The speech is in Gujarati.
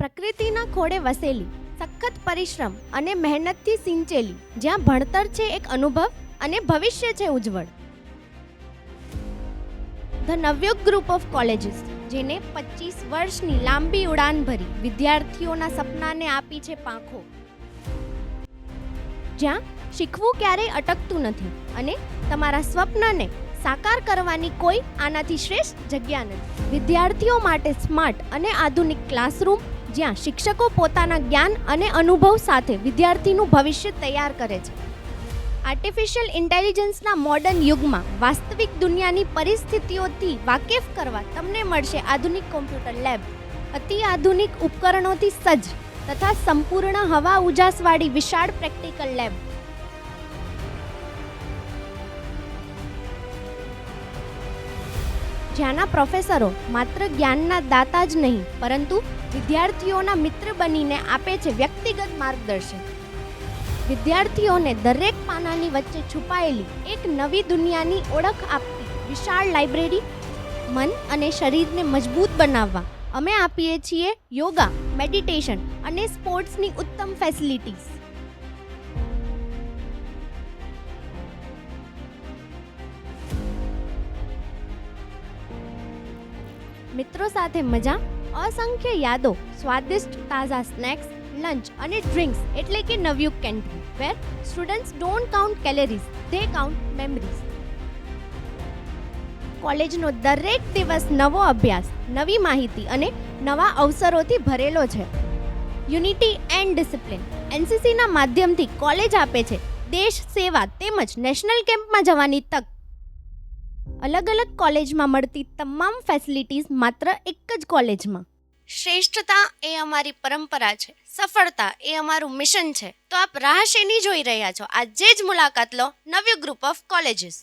પ્રકૃતિના ખોળે વસેલી, સખત પરિશ્રમ અને મહેનતથી સિંચેલી, જ્યાં ભણતર છે એક અનુભવ અને ભવિષ્ય છે ઉજ્જવળ. The Navyug group of colleges જેને પચીસ વર્ષની લાંબી ઉડાન ભરી વિદ્યાર્થીઓના સપનાને આપી છે પાંખો. જ્યાં શીખવું ક્યારેય અટકતું નથી અને તમારા સ્વપ્નને સાકાર કરવાની કોઈ આનાથી શ્રેષ્ઠ જગ્યા નથી. વિદ્યાર્થીઓ માટે સ્માર્ટ અને આધુનિક ક્લાસરૂમ જ્યાં શિક્ષકો પોતાના જ્ઞાન અને અનુભવ સાથે વિદ્યાર્થીનું ભવિષ્ય તૈયાર કરે છે. આર્ટિફિશિયલ ઇન્ટેલિજન્સના મોડર્ન યુગમાં વાસ્તવિક દુનિયાની પરિસ્થિતિઓથી વાકેફ કરવા તમને મળશે આધુનિક કોમ્પ્યુટર લેબ અતિ આધુનિક ઉપકરણોથી સજ્જ તથા સંપૂર્ણ હવા ઉજાસવાળી વિશાળ પ્રેક્ટિકલ લેબ જ્યાંના પ્રોફેસરો માત્ર જ્ઞાનના દાતા જ નહીં, પરંતુ વિદ્યાર્થીઓના મિત્ર બનીને આપે છે વ્યક્તિગત માર્ગદર્શન. વિદ્યાર્થીઓને દરેક પાનાની વચ્ચે છુપાયેલી એક નવી દુનિયાની ઓળખ આપતી વિશાળ લાઇબ્રેરી મન અને શરીરને મજબૂત બનાવવા અમે આપીએ છીએ યોગા, મેડિટેશન અને સ્પોર્ટ્સની ઉત્તમ ફેસિલિટીઝ. મિત્રો સાથે મજા, અસંખ્ય યાદો, સ્વાદિષ્ટ તાજા સ્નેક્સ, લંચ અને ડ્રિંક્સ એટલે કે Navyug canteen where students don't count calories they count memories કોલેજનો દરેક દિવસ નવો અભ્યાસ, નવી માહિતી અને નવા અવસરોથી ભરેલો છે. યુનિટી એન્ડ ડિસિપ્લિન એનસીસીના માધ્યમથી કોલેજ આપે છે. દેશ સેવા તેમજ નેશનલ કેમ્પમાં જવાની તક અલગ અલગ કોલેજમાં મળતી તમામ ફેસિલિટીઝ માત્ર એક જ કોલેજમાં. શ્રેષ્ઠતા એ અમારી પરંપરા છે. સફળતા એ અમારું મિશન છે. તો આપ રાહ શેની જોઈ રહ્યા છો? આજે જ મુલાકાત લો નવ્ય ગ્રુપ ઓફ કોલેજીસ